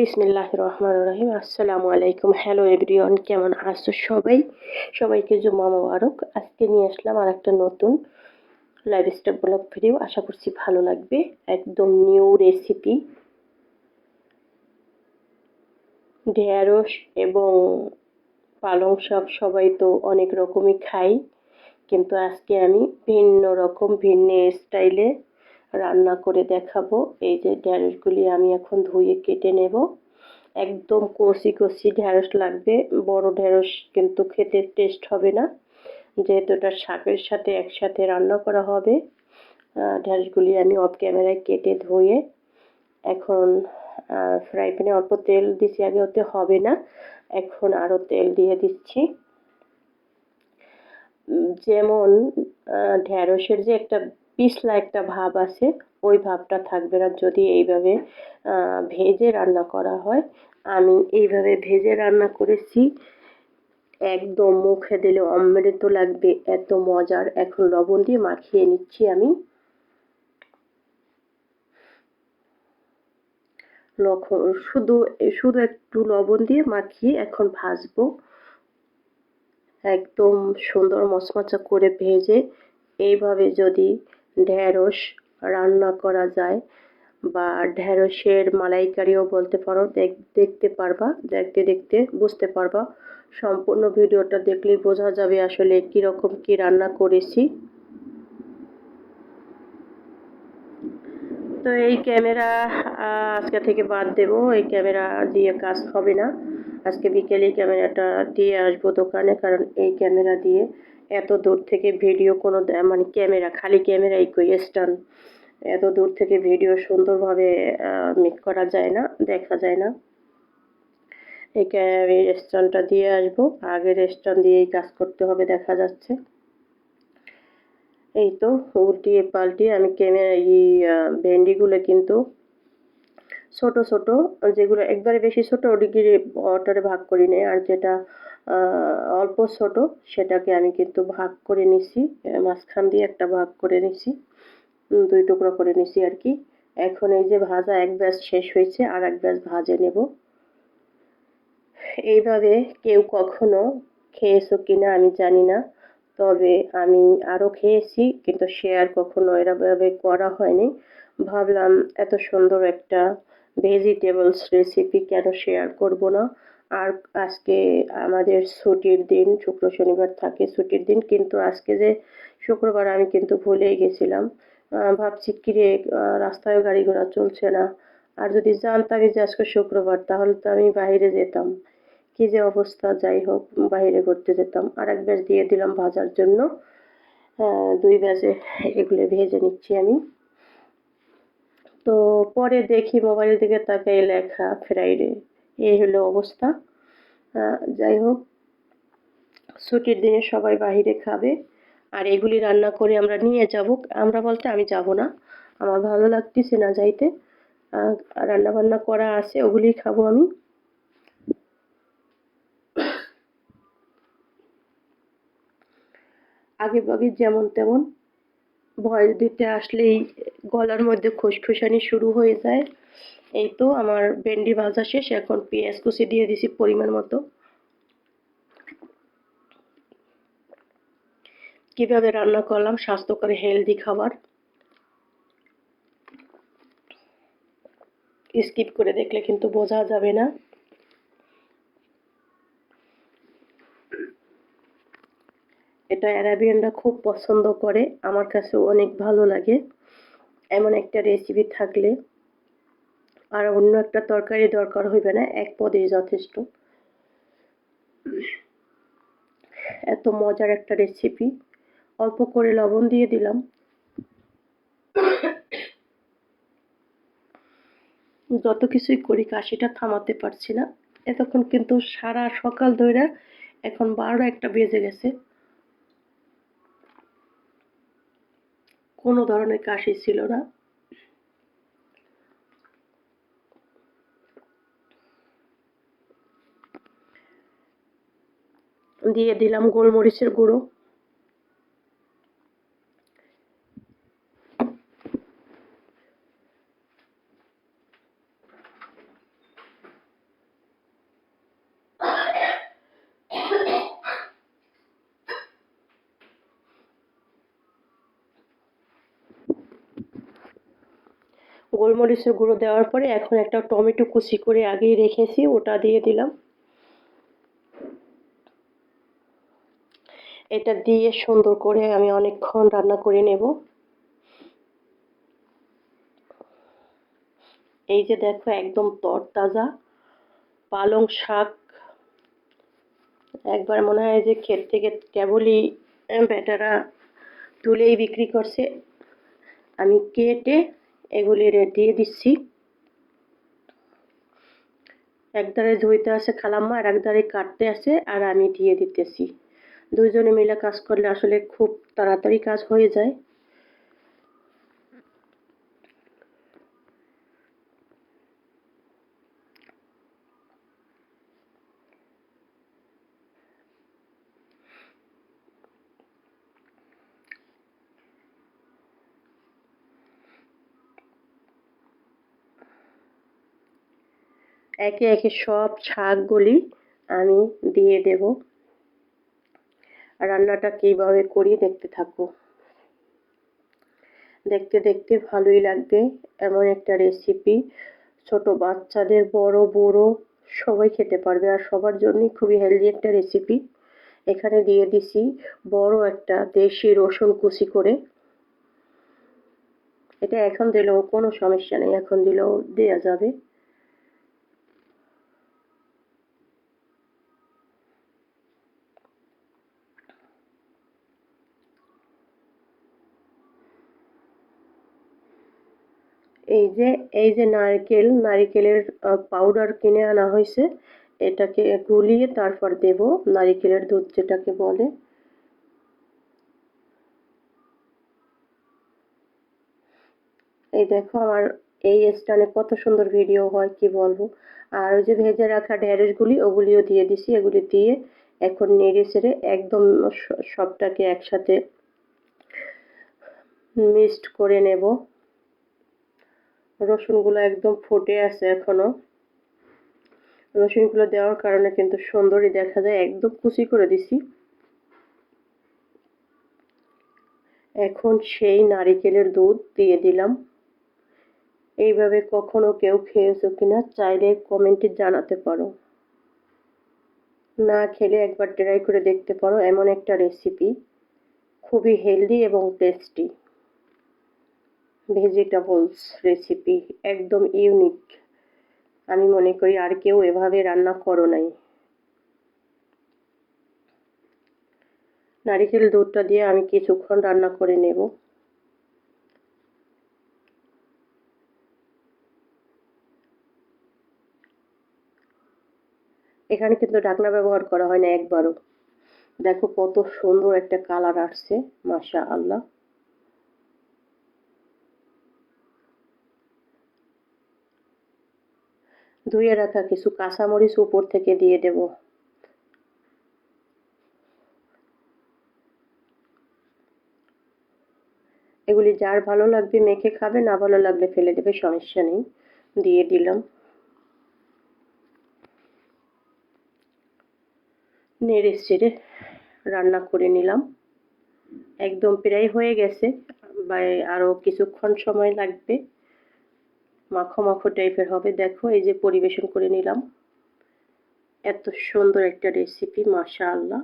বিসমিল্লাহ রহমান রহিম আসসালামু আলাইকুম হ্যালো এভরিওয়ান কেমন আছো সবাই? সবাইকে জুম্মা মোবারক। আজকে নিয়ে আসলাম আর একটা নতুন লাইভ স্টাইল ব্লগ ভিডিও আশা করছি ভালো লাগবে। একদম নিউ রেসিপি ঢেঁড়স এবং পালং শাক সবাই তো অনেক রকমই খাই কিন্তু আজকে আমি ভিন্ন রকম, ভিন্ন স্টাইলে রান্না করে দেখাবো। এই যে ঢ্যাঁড়সগুলি আমি এখন ধুয়ে কেটে নেব। একদম কষি কষি ঢ্যাঁড়স লাগবে। বড় ঢ্যাঁড়স কিন্তু খেতে টেস্ট হবে না। যেহেতু এটা শাকের সাথে একসাথে রান্না করা হবে ঢ্যাঁড়সগুলি আমি অফ ক্যামেরায় কেটে ধুয়ে এখন ফ্রাই প্যানে অল্প তেল দিচ্ছি আগে ওতে হবে না। এখন আরও তেল দিয়ে দিচ্ছি। যেমন ঢ্যাঁড়সের যে একটা পিছলা একটা ভাব আছে, ওই ভাবটা থাকবে না। যদি এইভাবে ভেজে রান্না করা হয়, আমি এইভাবে ভেজে রান্না করেছি, একদম মুখে দিলে অমৃত লাগবে, এত মজার। এখন লবণ দিয়ে মাখিয়ে নিচ্ছি আমি। শুধু শুধু একটু লবণ দিয়ে মাখিয়ে এখন ভাজবো। একদম সুন্দর মচমচা করে ভেজে, এইভাবে যদি ঢ্যাঁড়স রান্না করা যায় বা ঢ্যাঁড়সের মালাইকারিও বলতে পারো। দেখতে পারবা, দেখতে দেখতে বুঝতে পারবা। সম্পূর্ণ ভিডিওটা দেখলেই বোঝা যাবে আসলে কীরকম কী রান্না করেছি। তো এই ক্যামেরা আজকে থেকে বাদ দেব। এই ক্যামেরা দিয়ে কাজ হবে না। আজকে বিকেলে ক্যামেরাটা দিয়ে আসব দোকানে, কারণ এই ক্যামেরা দিয়ে এত দূর থেকে ভিডিও কোনো মানে ক্যামেরা, খালি ক্যামেরাই কই স্টান এত দূর থেকে ভিডিও সুন্দরভাবে মেক করা যায় না, দেখা যায় না। এই স্ট্যান্ডটা দিয়ে আসব, আগের স্ট্যান্ড দিয়েই কাজ করতে হবে, দেখা যাচ্ছে। এই তো, উল্টিয়ে পাল্টিয়ে আমি ক্যামেরা, এই ভেন্ডিগুলো কিন্তু ছোট ছোট, যেগুলো একবারে বেশি ছোট, ওদিকে অটারে ভাগ করি নেই। আর যেটা অল্প ছোট, সেটাকে আমি কিন্তু ভাগ করে নিছি মাঝখান দিয়ে একটা ভাগ করে নিছি দুই টুকরো করে নিছি আর কি। এখন এই যে ভাজা এক ব্যাস শেষ হয়েছে, আর এক ব্যাস ভাজে নেব। এইভাবে কেউ কখনো খেয়েছো কিনা আমি জানি না, তবে আমি আরও খেয়েছি, কিন্তু শেয়ার কখনো এরভাবে করা হয়নি। ভাবলাম এত সুন্দর একটা ভেজিটেবলস রেসিপি কেন শেয়ার করব না? আর আজকে আমাদের ছুটির দিন, শুক্র, শনিবার থাকে ছুটির দিন, কিন্তু আজকে যে শুক্রবার আমি কিন্তু ভুলেই গেছিলাম। ভাবছি কিরে রাস্তায় গাড়ি ঘোড়া চলছে না। আর যদি জানতামই যে আজকে শুক্রবার, তাহলে তো আমি বাইরে যেতাম। কি যে অবস্থা, যাই হোক, বাইরে ঘুরতে যেতাম। আর এক ব্যাচ দিয়ে দিলাম ভাজার জন্য। দুই ব্যাচে এগুলো ভেজে নিচ্ছি আমি। তো পরে দেখি মোবাইলের দিকে তাকাই লেখা ফ্রাইডে এই হলো অবস্থা। যাই হোক, ছুটির দিনে সবাই বাহিরে খাবে। আর এগুলি রান্না করে আমরা নিয়ে যাব। আমরা বলতে আমি যাব না। আমার ভালো লাগতেছে না যাইতে। রান্না বান্না করা আছে ওগুলি খাব আমি। আগে বাগে যেমন তেমন ভয় দিতে আসলেই গলার মধ্যে খুসখুসানি শুরু হয়ে যায়। এই তো আমার ভেন্ডি ভাজা শেষ, এখন পেঁয়াজ কুচি দিয়ে দিছি পরিমাণ মতো। কীভাবে রান্না করলাম? স্বাস্থ্যকর হেলদি খাবার। স্কিপ করে দেখলে কিন্তু বোঝা যাবে না। এটা অ্যারাবিয়ানরা খুব পছন্দ করে, আমার কাছে অনেক ভালো লাগে। এমন একটা রেসিপি থাকলে আর অন্য একটা তরকারি দরকার হইবে না, এক পদেই যথেষ্ট। এত মজার একটা রেসিপি অল্প করে লবণ দিয়ে দিলাম। যত কিছুই করি, কাশিটা থামাতে পারছি না। এতক্ষণ কিন্তু সারা সকাল ধরে এখন বারো একটা বেজে গেছে। কোনো ধরনের কাশি ছিল না। দিয়ে দিলাম গোলমরিচের গুঁড়ো। গোলমরিচের গুঁড়ো দেওয়ার পরে এখন একটা টমেটো কুচি করে আগেই রেখেছি, ওটা দিয়ে দিলাম। এটা দিয়ে সুন্দর করে আমি অনেকক্ষণ রান্না করে নেব। এই যে দেখো, একদম তরতাজা পালং শাক। একবার মনে হয় যে ক্ষেত থেকে কেবলই বেটারা তুলেই বিক্রি করছে। আমি কেটে এগুলি দিয়ে দিচ্ছি। একদারে ধুইতে আছে খালাম্মা, আর একদারে কাটতে আছে, আর আমি দিয়ে দিতেছি। দুজনে মিলে কাজ করলে আসলে খুব তাড়াতাড়ি কাজ হয়ে যায়। একে একে সব শাকগুলি আমি দিয়ে দেব। রান্নাটা কীভাবে করি দেখতে থাকো। দেখতে দেখতে ভালোই লাগবে, এমন একটা রেসিপি ছোট বাচ্চাদের, বড় বড় সবাই খেতে পারবে আর সবার জন্যই খুবই হেলদি একটা রেসিপি এখানে দিয়ে দিছি বড় একটা দেশি রসুন কুচি করে। এটা এখন দিলেও কোনো সমস্যা নেই, এখন দিলেও দেওয়া যাবে। এই যে এই যে নারকেল, নারিকেলের পাউডার কিনে আনা হয়েছে, এটাকে গুলিয়ে তারপর দেব, নারিকেলের দুধ যেটাকে বলে। এই দেখো আমার এই স্টানে কত সুন্দর ভিডিও হয়, কি বলব। আর ওই যে ভেজে রাখা ঢ্যাঁড়সগুলি ওগুলিও দিয়ে দিছি, এগুলি দিয়ে এখন নেড়ে ছেড়ে একদম সবটাকে একসাথে মিক্সড করে নেব। রসুনগুলো একদম ফুটে আছে এখনও। রসুনগুলো দেওয়ার কারণে কিন্তু সুন্দরই দেখা যায়। একদম কুচি করে দিছি। এখন সেই নারিকেলের দুধ দিয়ে দিলাম। এইভাবে কখনো কেউ খেয়েছো কিনা চাইলে কমেন্টে জানাতে পারো। না খেলে একবার ট্রাই করে দেখতে পারো। এমন একটা রেসিপি খুবই হেলদি এবং টেস্টি ভেজিটেবলস রেসিপি একদম ইউনিক আমি মনে করি আর কেউ এভাবে রান্না করো নাই। নারিকেল দুধটা দিয়ে আমি কিছুক্ষণ রান্না করে নেব। এখানে কিন্তু ঢাকনা ব্যবহার করা হয় না একবারও। দেখো কত সুন্দর একটা কালার আসছে মাশা আল্লাহ ধুয়ে রাখা কিছু কাঁচামরিচ উপর থেকে দিয়ে দেব। এগুলি যার ভালো লাগবে মেখে খাবে, না ভালো লাগলে ফেলে দেবে, সমস্যা নেই। দিয়ে দিলাম। নেড়ে চেড়ে রান্না করে নিলাম। একদম প্রায় হয়ে গেছে। বা আরও কিছুক্ষণ সময় লাগবে। মাখো মাখো টাইপের হবে। দেখো, এই যে পরিবেশন করে নিলাম। এত সুন্দর একটা রেসিপি মাশা আল্লাহ